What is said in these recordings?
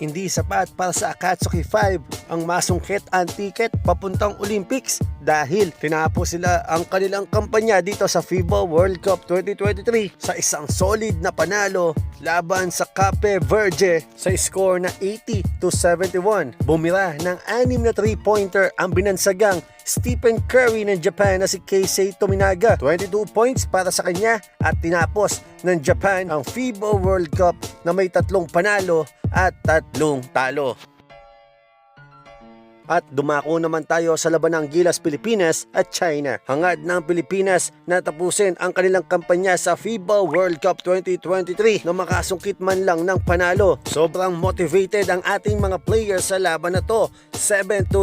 hindi sapat para sa Akatsuki 5 ang masungkit ang ticket papuntang Olympics dahil tinapos sila ang kanilang kampanya dito sa FIBA World Cup 2023 sa isang solid na panalo laban sa Cape Verde sa score na 80 to 71. Bumira ng anim na 3-pointer ang binansagang Stephen Curry ng Japan na si Keisei Tominaga. 22 points para sa kanya at tinapos ng Japan ang FIBA World Cup na may tatlong panalo at tatlong talo. At dumako naman tayo sa labanang Gilas Pilipinas at China. Hangad ng Pilipinas na tapusin ang kanilang kampanya sa FIBA World Cup 2023 na makasungkit man lang ng panalo. Sobrang motivated ang ating mga players sa laban na to. 7-0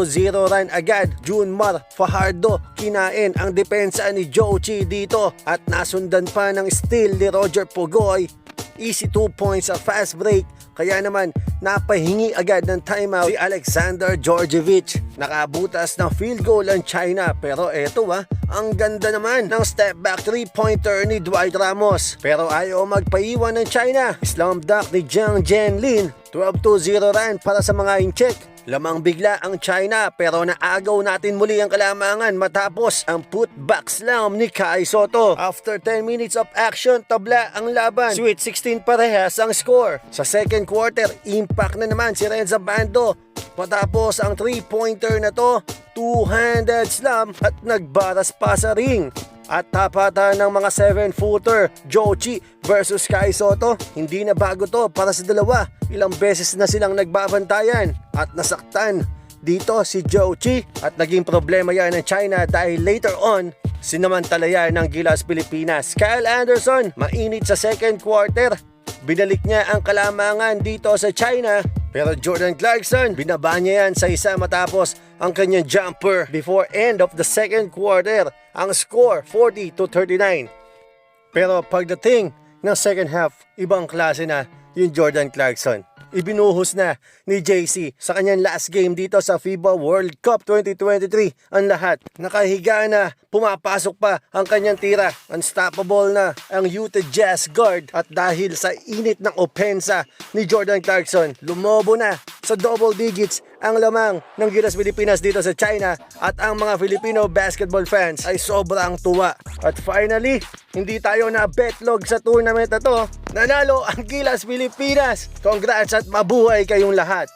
run agad. Junmar Fajardo kinain ang depensa ni Joe Chi dito at nasundan pa ng steal ni Roger Pugoy Easy 2 points sa fast break. Kaya naman, napahingi agad ng timeout si Alexander Georgievich. Nakabutas ng field goal ang China. Pero eto ah, ang ganda naman ng step back 3-pointer ni Dwight Ramos. Pero ayaw magpaiwan ng China. Slam dunk ni Jiang Jianlin. 12-0 run para sa mga incheck. Lamang bigla ang China pero naagaw natin muli ang kalamangan matapos ang putback slam ni Kai Soto. After 10 minutes of action, tabla ang laban. Sweet 16 parehas ang score. Sa second quarter, impact na naman si Renza Bando. Matapos ang 3-pointer na to, two-handed slam at nagbaras pa sa ring. At tapatan ng mga 7-footer, Jochi versus Kai Soto, hindi na bago to para sa dalawa. Ilang beses na silang nagbabantayan at nasaktan dito si Jochi at naging problema yan ng China dahil later on, sinamantala yan ng Gilas Pilipinas. Kyle Anderson, mainit sa second quarter. Binalik niya ang kalamangan dito sa China pero Jordan Clarkson, binaba niya yan sa isa matapos ang kanyang jumper before end of the second quarter. Ang score, 40 to 39. Pero pagdating ng second half, ibang klase na yung Jordan Clarkson. Ibinuhos na ni JC sa kanyang last game dito sa FIBA World Cup 2023 ang lahat. Nakahiga na, pumapasok pa ang kanyang tira. Unstoppable na ang Utah Jazz guard at dahil sa init ng opensa ni Jordan Clarkson, lumobo na sa double digits ang lamang ng Gilas Pilipinas dito sa China at ang mga Filipino basketball fans ay sobrang tuwa. At finally, hindi tayo na betlog sa tournament na to. Nanalo ang Gilas Pilipinas. Congrats at mabuhay kayong lahat.